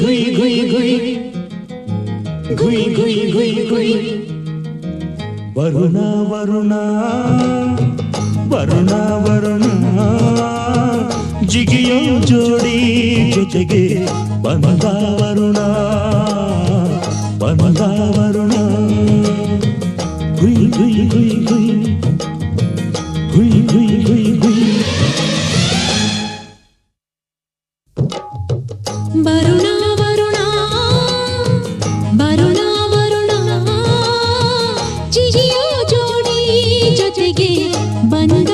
gui gui gui gui gui gui gui Varuna Varuna Varuna Varuna ಜಿಗಿಯೋ ಜೋಡಿ ಜೊತೆಗೆ ಬಂದ ವರುಣ ಬಂದ ಜೊತೆಗೆ ಬಂದ